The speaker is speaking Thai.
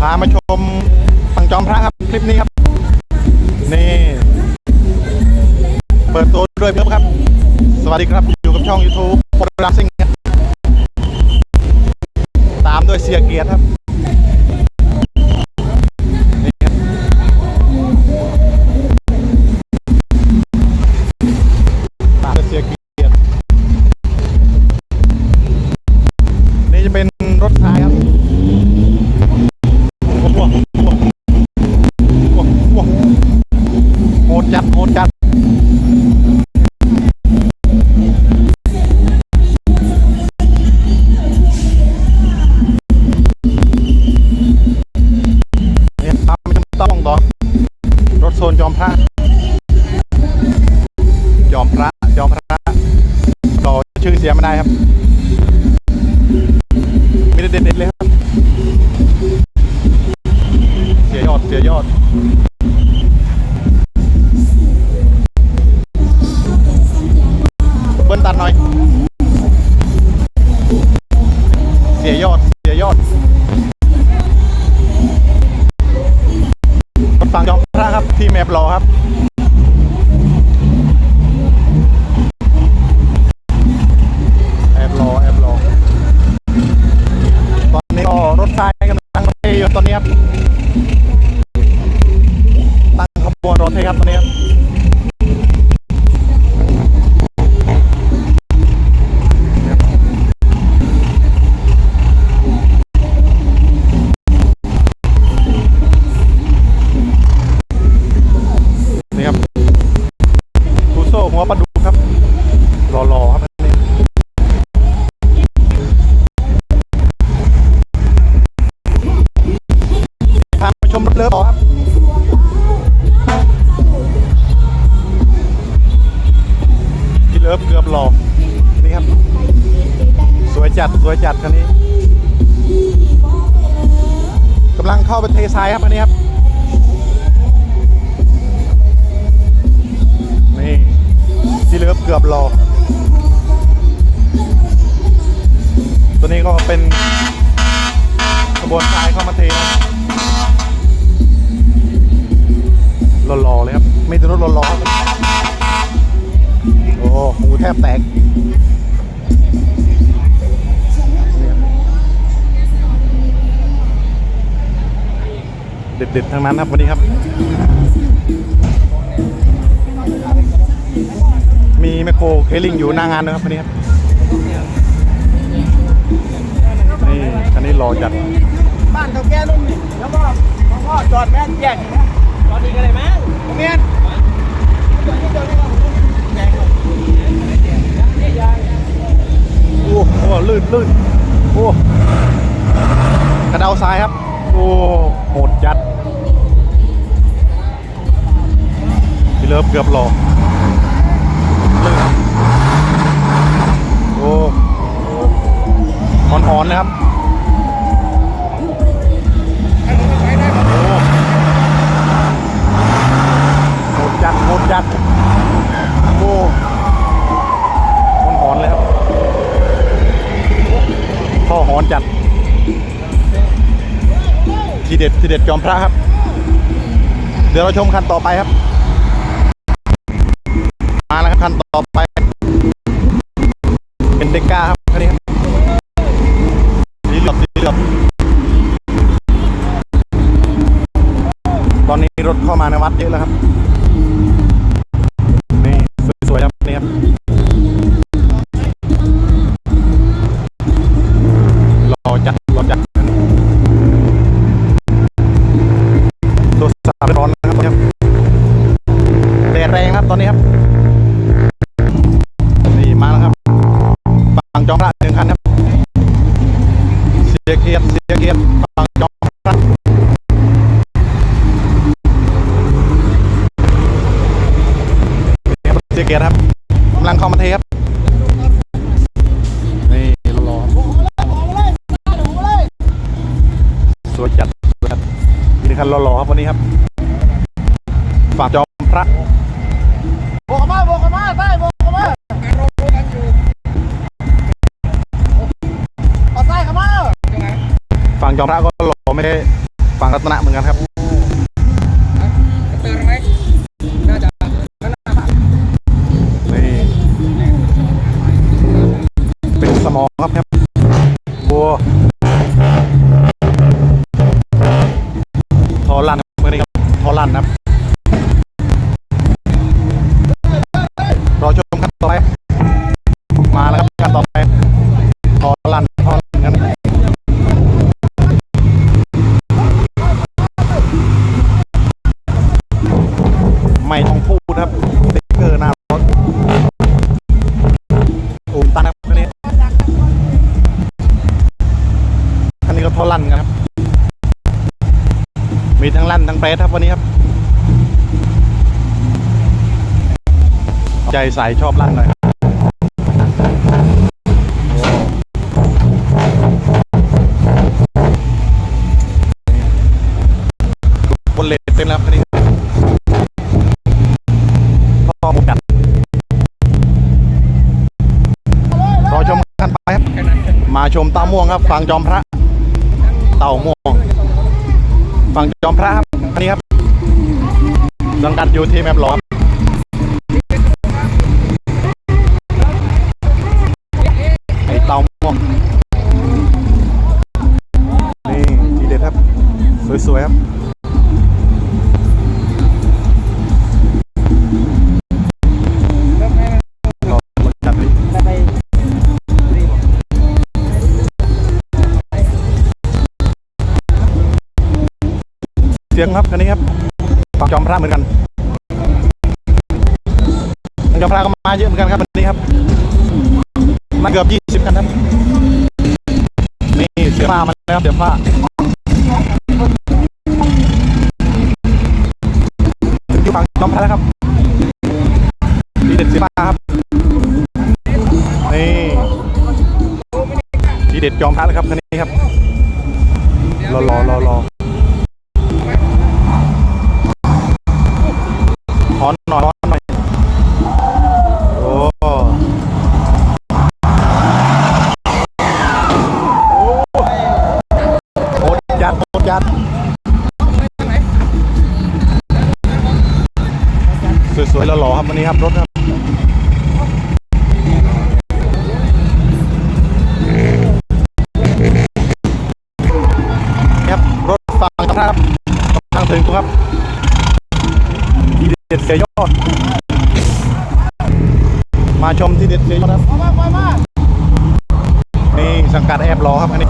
พามาชมฝั่งจอมพระครับคลิปนี้ครับนี่ เปิดตัวด้วยเพื่อนครับ สวัสดีครับอยู่กับช่อง YouTube โปรดักซิ่งครับตามด้วยเสียเกียรติครับ ชื่อเสียไม่ได้ครับ มีแต่เด็ดๆเลยครับ เสียยอด เสียยอด ตอนนี้ครับตั้งขบวนรถให้ครับตอนนี้ครับ มรถเลิฟครับพี่เลิฟเกือบหล่อนี่ครับ สวยจัดสวยจัดคันนี้กำลังเข้าไปเททรายครับอันนี้ครับนี่พี่เลิฟเกือบหล่อตัวนี้ก็เป็นกระบวนทรายเข้ามาเทนะ หล่อๆเลยครับ ไม่ใช่รถหล่อๆครับโอ้โหหูแทบแตกเด็ดๆทั้งนั้นครับวันนี้ครับ มีแมคโครเคลลิงอยู่หน้างานนะครับวันนี้ครับนี่คันนี้รอจัดบ้านเท่าแก่รุ่นนี่แล้วก็พ่อพ่อจอดแม่แยกนี่นะ จอดดีกันเลยมั้งผมเมียนจอดนี่จอดนี่ครับแยกครับนี่ยายโอ้โหลื่นลื่นโอ้กระเดาซ้ายครับ โอ้โหดจัดพี่เลิฟเกือบหล่อลื่นโอ้อ่อนๆนะครับ ทีเด็ดทีเด็ดจอมพระครับ เดี๋ยวเราชมคันต่อไปครับ มาแล้วครับคันต่อไป เป็นเดก้าครับคันนี้ครับสีเหลือบสีเหลือบตอนนี้รถเข้ามาในวัดเยอะแล้วครับ จอมพระหนึ่งคันครับเสียเกียรติเสียเกียรติฝั่งจอมพระเสียเกียรติครับกำลังเข้ามาเทครับนี่รอๆสวยจัดสวยจัดมีคันหล่อๆครับวันนี้ครับ ฝากจอมพระ ยอมาฝั่งจอมพระก็หล่อไม่ได้ฝั่งรัตนะเหมือนกันครับเตือนไหมน่าจะนี่เป็นสมองครับครับบัว มีทั้งลั่นทั้งเปรสครับวันนี้ครับ ใจใสชอบลั่นหน่อยบนเลนเต็มแล้วครับคันนี้ท่อหมดกันรอชมกันไปครับ มาชมเต้าม่วงครับฝั่งจอมพระ เต่าม่วง ฝั่งจอมพระครับอันนี้ครับสังกัดอยู่ที่แมปหลอมไอเต่าม่วงนี่ดีเด็ดครับ สวยๆครับ สียงครับคันนี้ครับฝั่งจอมพระเหมือนกันจอมพระก็มาเยอะเหมือนกันครับวันนี้ครับมาเกือบยี่สิบกันครับนี่เสียผ้ามาแล้วครับเสียผ้าถึงที่ฝั่งจอมพระแล้วครับดีเด็ดเสียผ้าครับนี่ดีเด็ดจอมพระแล้วครับคันนี้ครับรอรอรอรอ วยแล้วหล่อครับวันนี้ครับรถครับครับรถฝั่งครับกำลังถึงครับทีเด็ดเสียยอด มาชมที่เด็ดเสียยอดครับนี่สังกัดแอบรอครับอันนี้